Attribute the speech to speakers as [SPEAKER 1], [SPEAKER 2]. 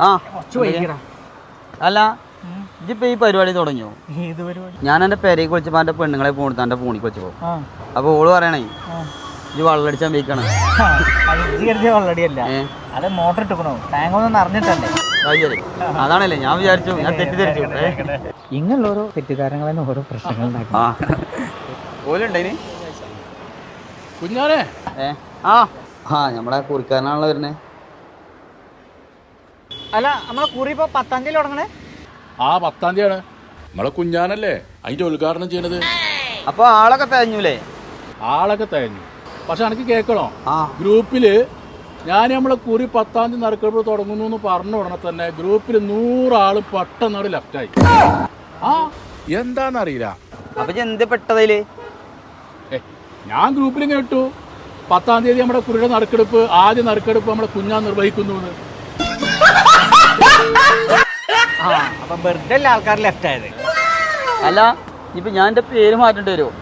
[SPEAKER 1] ആ അല്ല ഇതിപ്പോ ഈ പരിപാടി തുടങ്ങിയോ? ഞാൻ എന്റെ പേരേക്ക് വിളിച്ചപ്പോൾ എന്റെ പെണ്ണുങ്ങളെ പോണിട്ട് എന്റെ ഫോണിക്ക് വെച്ചപ്പോ.
[SPEAKER 2] ആ.
[SPEAKER 1] അപ്പോൾ ഓൾ പറയണേ. ഇത് വെള്ളമടിച്ചാൽ വെക്കണം
[SPEAKER 2] അത് മോട്ടർ ഇട്ടുക്കണോ. ടാങ്ക് ഒന്നും നിറഞ്ഞിട്ടല്ലേ?
[SPEAKER 1] അത് അതാണല്ലേ ഞാൻ വിചാരിച്ചു ഞാൻ തെറ്റിദ്ധരിച്ചു.
[SPEAKER 2] ഇങ്ങനെയുള്ള ഓരോ തെറ്റിദ്ധാരണകളിൽ ഓരോ പ്രശ്നങ്ങൾ
[SPEAKER 3] കുഞ്ഞാനെ
[SPEAKER 1] ആ ആ നമ്മളെ കുറിക്കാരനാണല്ലോ വരുന്നേ.
[SPEAKER 2] അല്ല നമ്മളെ കുറി ഇപ്പൊ പത്താം തീയതി തുടങ്ങണേ.
[SPEAKER 3] ആ പത്താം തീയതിയാണ്. നമ്മളെ കുഞ്ഞാനല്ലേ അതിന്റെ ഉദ്ഘാടനം ചെയ്യണത്.
[SPEAKER 1] അപ്പൊ ആളൊക്കെ തേഞ്ഞൂലേ
[SPEAKER 3] ആളൊക്കെ തേഞ്ഞു പക്ഷെ എനിക്ക് കേൾക്കണോ? ഗ്രൂപ്പിൽ ഞാൻ നമ്മളെ കുറി പത്താം തീയതി നടക്കുമ്പോൾ തുടങ്ങുന്നു എന്ന് പറഞ്ഞ ഉടനെ തന്നെ ഗ്രൂപ്പിൽ നൂറാൾ പെട്ടെന്നാട് ലെഫ്റ്റായി ആ എന്താന്നറിയില്ല.
[SPEAKER 1] അപ്പൊ എന്ത്
[SPEAKER 3] പെട്ടതിൽ ഞാൻ ഗ്രൂപ്പിൽ ഇങ്ങനെ ഇട്ടു. പത്താം തീയതി നമ്മുടെ കുറിയുടെ നറുക്കെടുപ്പ് ആദ്യ നറുക്കെടുപ്പ് നമ്മുടെ കുഞ്ഞാൻ നിർവഹിക്കുന്നു
[SPEAKER 2] അപ്പൊ വെറുതെ ആൾക്കാർ ലെഫ്റ്റ് ആയത്.
[SPEAKER 1] അല്ല ഇപ്പൊ ഞാൻ എന്റെ പേര് മാറ്റേണ്ടി വരുമോ